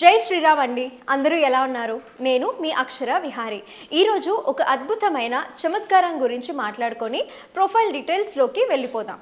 జై శ్రీరామ్ అండి. అందరూ ఎలా ఉన్నారు? నేను మీ అక్షర విహారి. ఈరోజు ఒక అద్భుతమైన చమత్కారం గురించి మాట్లాడుకొని ప్రొఫైల్ డీటెయిల్స్లోకి వెళ్ళిపోదాం.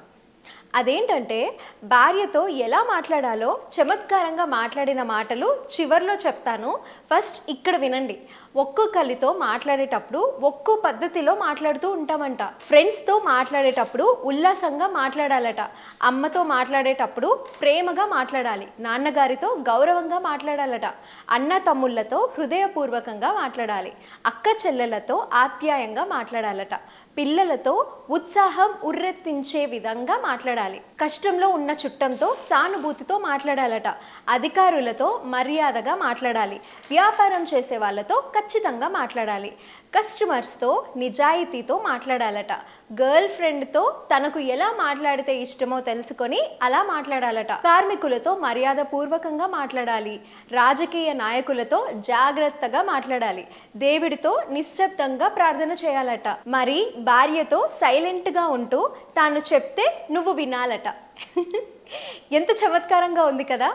అదేంటంటే భార్యతో ఎలా మాట్లాడాలో చమత్కారంగా మాట్లాడిన మాటలు చివర్లో చెప్తాను. ఫస్ట్ ఇక్కడ వినండి. ఒక్కో కలితో మాట్లాడేటప్పుడు ఒక్కో పద్ధతిలో మాట్లాడుతూ ఉంటామంట. ఫ్రెండ్స్తో మాట్లాడేటప్పుడు ఉల్లాసంగా మాట్లాడాలట. అమ్మతో మాట్లాడేటప్పుడు ప్రేమగా మాట్లాడాలి. నాన్నగారితో గౌరవంగా మాట్లాడాలట. అన్న తమ్ముళ్ళతో హృదయపూర్వకంగా మాట్లాడాలి. అక్క చెల్లెలతో ఆప్యాయంగా మాట్లాడాలట. పిల్లలతో ఉత్సాహం ఉర్రెత్తించే విధంగా మాట్లాడాలి. కష్టంలో ఉన్న చుట్టంతో సానుభూతితో మాట్లాడాలట. అధికారులతో మర్యాదగా మాట్లాడాలి. వ్యాపారం చేసే వాళ్ళతో ఖచ్చితంగా మాట్లాడాలి. కస్టమర్స్తో నిజాయితీతో మాట్లాడాలట. గర్ల్ ఫ్రెండ్తో తనకు ఎలా మాట్లాడితే ఇష్టమో తెలుసుకొని అలా మాట్లాడాలట. కార్మికులతో మర్యాద పూర్వకంగా మాట్లాడాలి. రాజకీయ నాయకులతో జాగ్రత్తగా మాట్లాడాలి. దేవుడితో నిశ్శబ్దంగా ప్రార్థన చేయాలట. మరి భార్యతో సైలెంట్గా ఉంటూ తాను చెప్తే నువ్వు వినాలట. ఎంత చమత్కారంగా ఉంది కదా.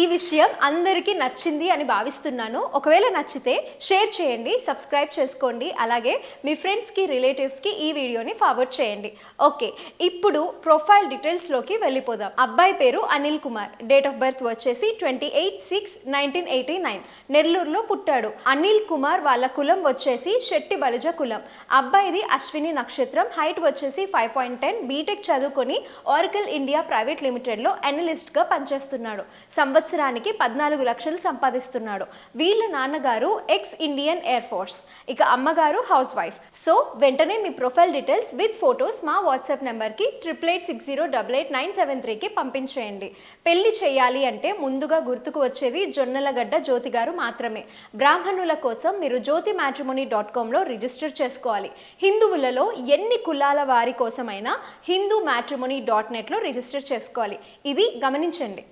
ఈ విషయం అందరికీ నచ్చింది అని భావిస్తున్నాను. ఒకవేళ నచ్చితే షేర్ చేయండి సబ్స్క్రైబ్ చేసుకోండి అలాగే మీ ఫ్రెండ్స్కి రిలేటివ్స్కి ఈ వీడియోని ఫార్వర్డ్ చేయండి. ఓకే ఇప్పుడు ప్రొఫైల్ డీటెయిల్స్లోకి వెళ్ళిపోదాం. అబ్బాయి పేరు Anil Kumar. Date of birth వచ్చేసి twenty eight six nineteen eighty nine. నెల్లూరులో పుట్టాడు. అనిల్ కుమార్ వాళ్ళ కులం వచ్చేసి శెట్టి బలుజ కులం. అబ్బాయిది అశ్విని నక్షత్రం. హైట్ వచ్చేసి ఫైవ్ పాయింట్ టెన్. బీటెక్ చదువుకొని ఆరికల్ ఇండియా ప్రైవేట్ లిమిటెడ్లో అనలిస్ట్గా పనిచేస్తున్నాడు. సంవత్సరానికి పద్నాలుగు లక్షలు సంపాదిస్తున్నాడు. వీళ్ళ నాన్నగారు ఎక్స్ ఇండియన్ ఎయిర్ ఫోర్స్. ఇక అమ్మగారు హౌస్ వైఫ్. సో వెంటనే మీ ప్రొఫైల్ డీటెయిల్స్ విత్ ఫొటోస్ మా వాట్సాప్ నెంబర్కి triple eight six zero double eight nine seven త్రీకి పంపించేయండి. పెళ్ళి చేయాలి అంటే ముందుగా గుర్తుకు వచ్చేది జొన్నలగడ్డ జ్యోతి గారు మాత్రమే. బ్రాహ్మణుల కోసం మీరు జ్యోతి మ్యాట్రిమోనీ డాట్ కామ్లో రిజిస్టర్ చేసుకోవాలి. హిందువులలో ఎన్ని కులాల వారి కోసమైనా హిందూ మ్యాట్రిమోనీ డాట్ నెట్లో రిజిస్టర్ చేసుకోవాలి. ఇది గమనించండి.